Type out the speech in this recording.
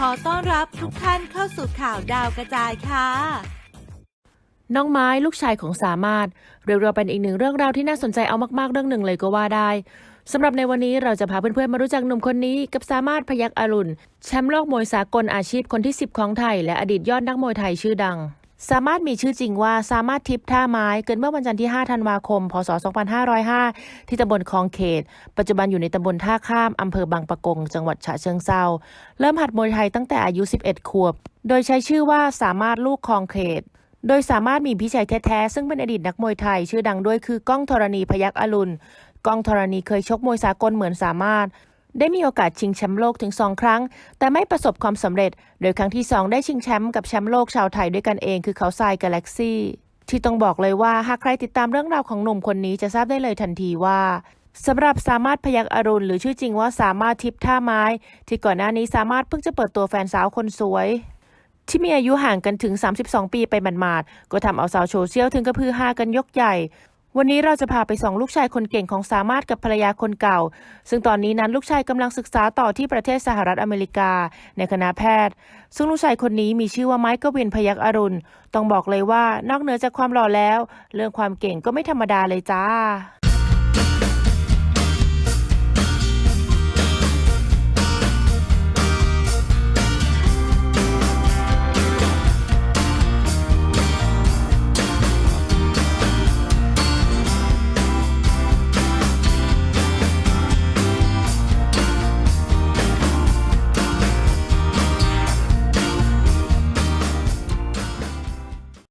ขอต้อนรับทุกท่านเข้าสู่ข่าวดาวกระจายค่ะ น้องไม้ลูกชายของสามารถ เรียกว่าเป็นอีกหนึ่งเรื่องราวที่น่าสนใจเอามากๆเรื่องหนึ่งเลยก็ว่าได้สำหรับในวันนี้เราจะพาเพื่อนๆมารู้จักหนุ่มคนนี้กับสามารถพยักอรุณแชมป์โลกมวยสากลอาชีพคนที่ 10 ของไทย และอดีตยอดนักมวยไทยชื่อดัง สามารถมีชื่อจริงว่าสามารถทิพท่าไม้เกิดเมื่อวันจันทร์ที่ 5 ธันวาคม พศ 2505 ที่ตำบลคลองเขต ปัจจุบันอยู่ในตำบลท่าข้ามอำเภอบางปะกง จังหวัดฉะเชิงเซาเริ่มหัดมวยไทยตั้งแต่อายุ 11 ขวบ โดยใช้ชื่อว่าสามารถลูกคลองเขต โดยสามารถมีพี่ชายแท้ๆ ซึ่งเป็นอดีตนักมวยไทย ชื่อดังด้วยคือก้องธรณีพยักอรุณก้องธรณีเคยชกมวยสากลเหมือนสามารถ ได้มีโอกาสชิงแชมป์โลกถึง 2 ครั้ง แต่ไม่ประสบความสำเร็จ โดยครั้งที่ 2 ได้ชิงแชมป์กับแชมป์โลกชาวไทยด้วยกันเองคือเขาทรายกาแล็กซี่ที่ต้องบอกเลยว่าหากใครติดตามเรื่องราวของหนุ่มคนนี้จะทราบได้เลยทันทีว่าสำหรับสามารถพยักอรุณหรือชื่อจริงว่าสามารถทิพท่าไม้ ที่ก่อนหน้านี้สามารถเพิ่งจะเปิดตัวแฟนสาวคนสวย ที่มีอายุห่างกันถึง 32 ปีไปหมาดๆก็ทำเอาสาวโซเชียลถึงกระพือฮากันยกใหญ่ วันนี้เราจะพาไปส่องลูกชายคนเก่งของสามารถกับภรรยาคนเก่า ซึ่งตอนนี้นั้นลูกชายกำลังศึกษาต่อที่ประเทศสหรัฐอเมริกา ในคณะแพทย์ ซึ่งลูกชายคนนี้มีชื่อว่าไมค์กวินพยักอรุณ ต้องบอกเลยว่านอกเหนือจากความหล่อแล้ว เรื่องความเก่งก็ไม่ธรรมดาเลยจ้า